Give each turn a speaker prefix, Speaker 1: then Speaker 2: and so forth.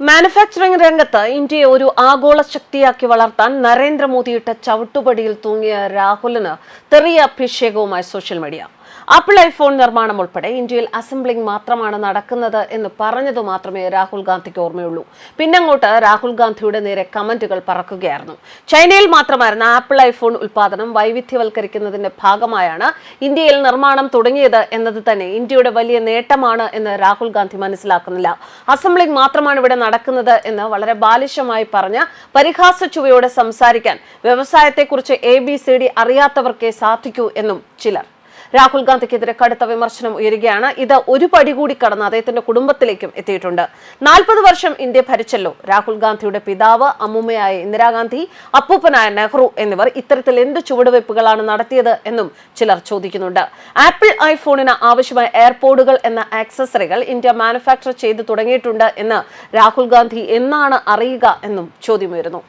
Speaker 1: Manufacturing രംഗത്ത് ഇന്ത്യയെ ഒരു ആഗോള ശക്തിയാക്കി വളർത്താൻ നരേന്ദ്രമോദിയിട്ട ചവിട്ടുപടിയിൽ തൂങ്ങിയ രാഹുലിന് തെറിയ അഭിഷേകവുമായി സോഷ്യൽ മീഡിയ ആപ്പിൾ ഐഫോൺ നിർമ്മാണം ഉൾപ്പെടെ ഇന്ത്യയിൽ അസംബ്ലിംഗ് മാത്രമാണ് നടക്കുന്നത് എന്ന് പറഞ്ഞത് മാത്രമേ രാഹുൽ ഗാന്ധിക്ക് ഓർമ്മയുള്ളൂ. പിന്നങ്ങോട്ട് രാഹുൽ ഗാന്ധിയുടെ നേരെ കമന്റുകൾ പറക്കുകയായിരുന്നു. ചൈനയിൽ മാത്രമായിരുന്ന ആപ്പിൾ ഐഫോൺ ഉൽപാദനം വൈവിധ്യവൽക്കരിക്കുന്നതിന്റെ ഭാഗമായാണ് ഇന്ത്യയിൽ നിർമ്മാണം തുടങ്ങിയത് എന്നത് തന്നെ ഇന്ത്യയുടെ വലിയ നേട്ടമാണ് എന്ന് രാഹുൽ ഗാന്ധി മനസ്സിലാക്കുന്നില്ല. അസംബ്ലിംഗ് മാത്രമാണ് ഇവിടെ നടക്കുന്നത് എന്ന് വളരെ ബാലിശമായി പറഞ്ഞ പരിഹാസ ചുവയോടെ സംസാരിക്കാൻ വ്യവസായത്തെക്കുറിച്ച് എ ബി സി ഡി അറിയാത്തവർക്കേ സാധിക്കൂ എന്നും ചിലർ. രാഹുൽ ഗാന്ധിക്കെതിരെ കടുത്ത വിമർശനം ഉയരുകയാണ്. ഇത് ഒരു പടി കൂടി കടന്ന് അദ്ദേഹത്തിന്റെ കുടുംബത്തിലേക്കും എത്തിയിട്ടുണ്ട്. നാൽപ്പത് വർഷം ഇന്ത്യ ഭരിച്ചല്ലോ. രാഹുൽ ഗാന്ധിയുടെ പിതാവ് അമ്മുമ്മയായ ഇന്ദിരാഗാന്ധി അപ്പൂപ്പനായ നെഹ്റു എന്നിവർ ഇത്തരത്തിൽ എന്ത് ചുവടുവയ്പ്പുകളാണ് നടത്തിയത് എന്നും ചിലർ ചോദിക്കുന്നുണ്ട്. ആപ്പിൾ ഐഫോണിന് ആവശ്യമായ എയർപോഡുകൾ എന്ന ആക്സസറികൾ ഇന്ത്യ മാനുഫാക്ചർ ചെയ്തു തുടങ്ങിയിട്ടുണ്ട് എന്ന് രാഹുൽ ഗാന്ധി എന്നാണ് അറിയുക എന്നും ചോദ്യമുയരുന്നു.